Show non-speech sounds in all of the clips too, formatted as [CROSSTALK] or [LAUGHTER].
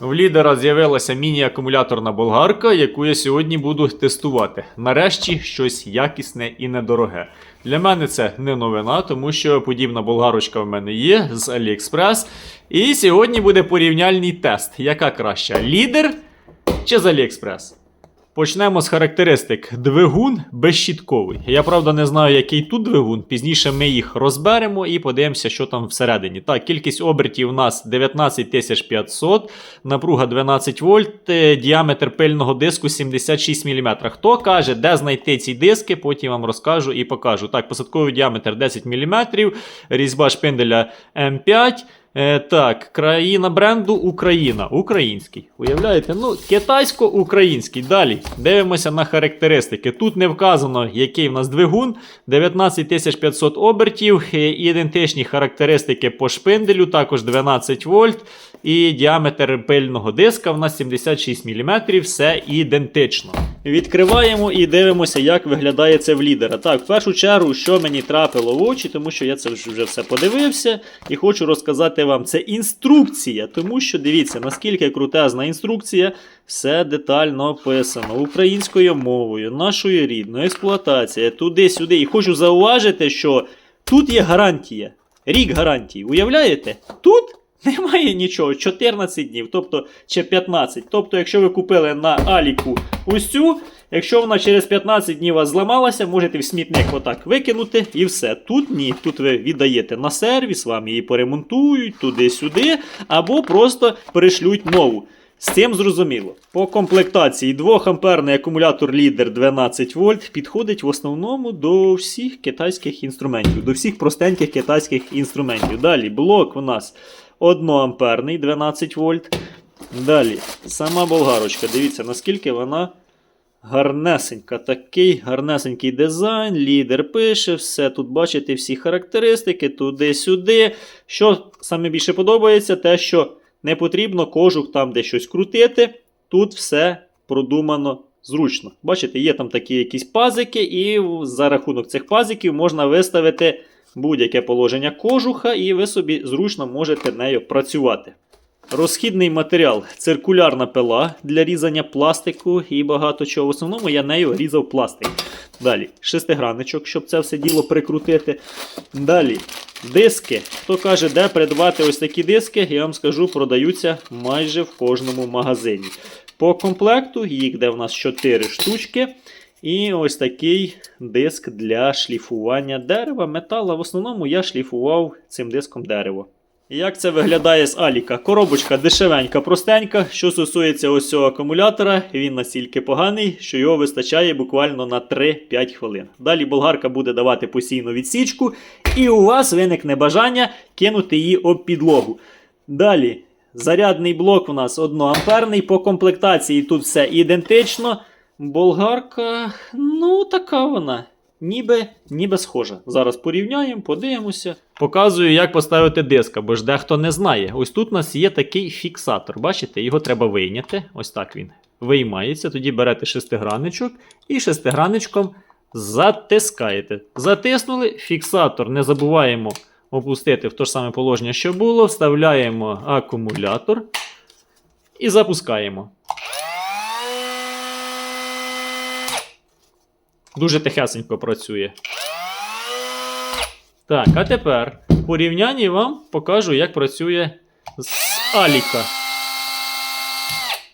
В лідера з'явилася міні-акумуляторна болгарка, яку я сьогодні буду тестувати. Нарешті щось якісне і недороге. Для мене це не новина, тому що подібна болгарочка в мене є з AliExpress. І сьогодні буде порівняльний тест. Яка краща? Лідер чи з AliExpress? Почнемо з характеристик. Двигун безщітковий. Я правда не знаю, який тут двигун. Пізніше ми їх розберемо і подивимося, що там всередині. Так, кількість обертів у нас 19500, напруга 12 вольт, е, діаметр пильного диску 76 мм. Хто каже, де знайти ці диски, потім вам розкажу і покажу. Так, посадковий діаметр 10 мм, різьба шпинделя М5. Е, так, країна бренду Україна. Український. Уявляєте? Ну, китайсько-український. Далі дивимося на характеристики. Тут не вказано, який в нас двигун. 19500 обертів, е, ідентичні характеристики по шпинделю, також 12 вольт. І діаметр пильного диска в нас 76 мм, все ідентично. Відкриваємо і дивимося, як виглядає це в лідера. Так, в першу чергу, що мені трапило в очі, тому що я це вже вже все подивився і хочу розказати вам. Це інструкція, тому що дивіться, наскільки крутезна інструкція, все детально описано українською мовою, нашою рідною, експлуатація, туди-сюди. І хочу зауважити, що тут є гарантія. Рік гарантії. Уявляєте? Тут немає нічого. 14 днів, тобто чи 15. Тобто, якщо ви купили на Аліку цю, якщо вона через 15 днів вас зламалася, можете в смітник отак викинути і все. Тут ні. Тут ви віддаєте на сервіс, вам її поремонтують туди-сюди, або просто перешлють нову. З цим зрозуміло. По комплектації 2 амперний акумулятор лідер 12 вольт підходить в основному до всіх китайських інструментів, до всіх простеньких китайських інструментів. Далі блок у нас 1 амперний 12 вольт. Далі сама болгарочка. Дивіться, наскільки вона гарнесенька. Такий гарнесенький дизайн, лідер пише, все тут бачите, всі характеристики, туди-сюди. Що саме більше подобається, те, що не потрібно кожух там де щось крутити. Тут все продумано зручно. Бачите, є там такі якісь пазики, і за рахунок цих пазиків можна виставити будь-яке положення кожуха, і ви собі зручно можете нею працювати. Розхідний матеріал циркулярна пила для різання пластику і багато чого. В основному я нею різав пластик. Далі шестигранничок, щоб це все діло прикрутити. Далі диски. Хто каже, де придбати ось такі диски, я вам скажу, продаються майже в кожному магазині. По комплекту їх йде в нас 4 штучки. І ось такий диск для шліфування дерева, метала. В основному я шліфував цим диском дерево. Як це виглядає з Аліка? Коробочка дешевенька, простенька. Що стосується ось цього акумулятора, він настільки поганий, що його вистачає буквально на 3-5 хвилин. Далі болгарка буде давати постійну відсічку, і у вас виникне бажання кинути її об підлогу. Далі, зарядний блок у нас 1 амперний. По комплектації тут все ідентично. Болгарка, ну, така вона. Ніби, ніби схожа. Зараз порівняємо, подивимося. Показую, як поставити диск, бо ж дехто не знає. Ось тут у нас є такий фіксатор. Бачите, його треба вийняти. Ось так він виймається. Тоді берете шестигранничок і шестигранничком затискаєте. Затиснули фіксатор. Не забуваємо опустити в те ж саме положення, що було. Вставляємо акумулятор і запускаємо. Дуже тихесенько працює. Так, а тепер в порівнянні вам покажу, як працює з Аліка.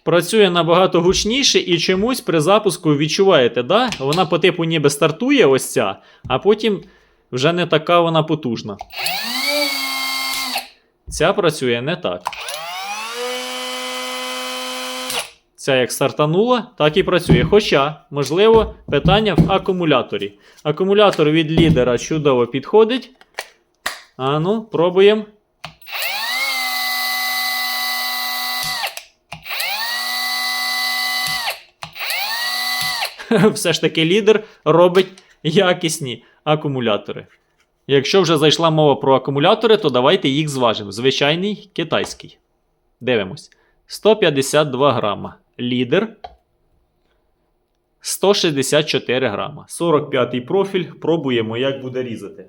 Працює набагато гучніше і чомусь при запуску відчуваєте, да? вона по типу ніби стартує ось ця, а потім вже не така вона потужна. Ця працює не так. Ця як стартанула, так і працює. Хоча, можливо, питання в акумуляторі. Акумулятор від лідера чудово підходить. А ну, пробуємо. [LAUGHS] Все ж таки лідер робить якісні акумулятори. Якщо вже зайшла мова про акумулятори, то давайте їх зважимо. Звичайний китайський. Дивимось. 152 грама. Лідер 164 грама. 45-й профіль. Пробуємо, як буде різати.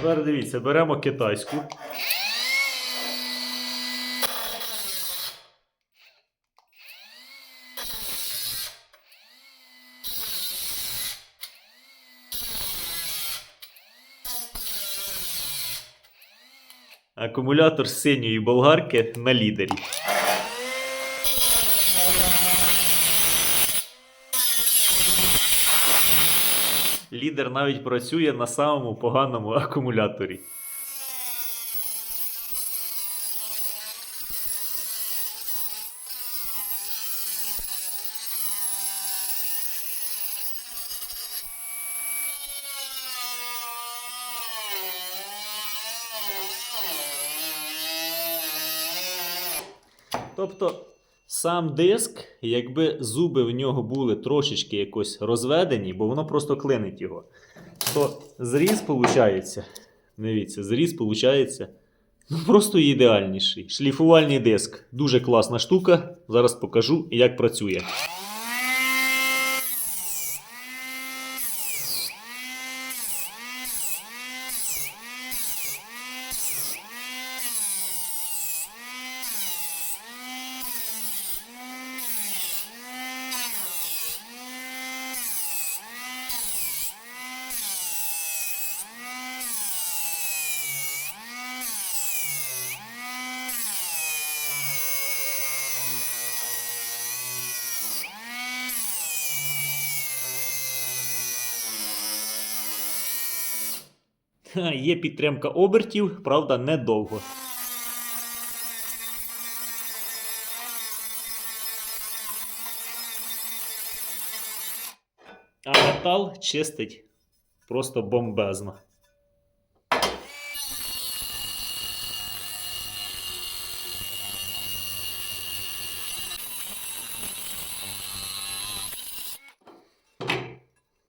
Тепер дивіться, беремо китайську. Акумулятор синьої болгарки на лідері. Лідер навіть працює на самому поганому акумуляторі. Тобто сам диск, якби зуби в нього були трошечки якось розведені, бо воно просто клинить його, то зріз виходить. Дивіться, зріз виходить ну, просто ідеальніший. Шліфувальний диск. Дуже класна штука. Зараз покажу, як працює. [LAUGHS] Є підтримка обертів, правда, недовго. А метал чистить просто бомбезно.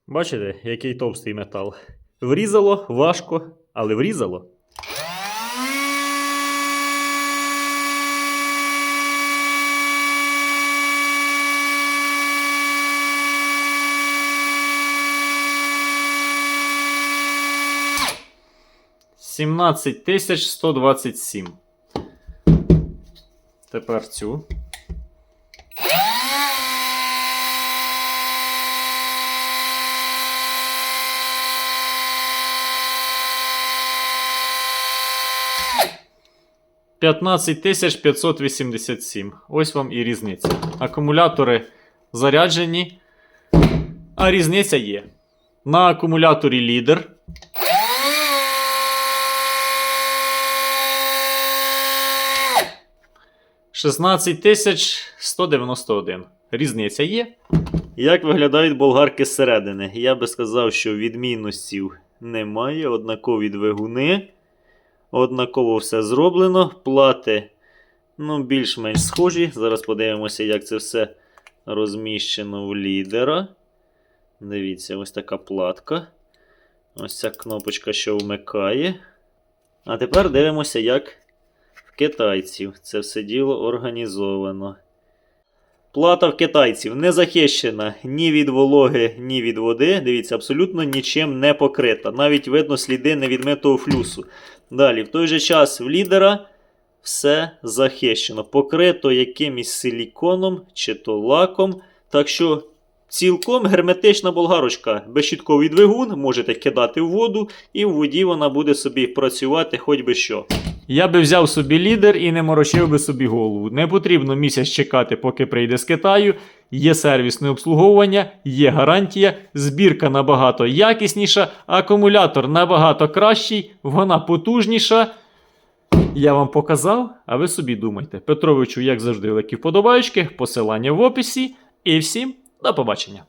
Бачите, який товстий метал. Врізало важко, але врізало. Сімнадцять тисяч сто двадцять сім. Тепер цю. П'ятнадцять тисяч 587. Ось вам і різниця. Акумулятори заряджені, а різниця є. На акумуляторі лідер. Шістнадцять тисяч 191. Різниця є. Як виглядають болгарки зсередини? Я би сказав, що відмінностей немає. Однакові двигуни. Однаково все зроблено. Плати ну, більш-менш схожі. Зараз подивимося, як це все розміщено в лідера. Дивіться, ось така платка. Ось ця кнопочка, що вмикає. А тепер дивимося, як в китайців. Це все діло організовано. Плата в китайців не захищена ні від вологи, ні від води. Дивіться, абсолютно нічим не покрита. Навіть видно сліди невідмитого флюсу. Далі, в той же час в лідера все захищено. Покрито якимось силіконом чи то лаком. Так що цілком герметична болгарочка. Безщітковий двигун можете кидати в воду, і в воді вона буде собі працювати хоч би що. Я би взяв собі лідер і не морочив би собі голову. Не потрібно місяць чекати, поки прийде з Китаю. Є сервісне обслуговування, є гарантія, збірка набагато якісніша, акумулятор набагато кращий, вона потужніша. Я вам показав, а ви собі думайте. Петровичу, як завжди, великі вподобаючки, посилання в описі. І всім до побачення.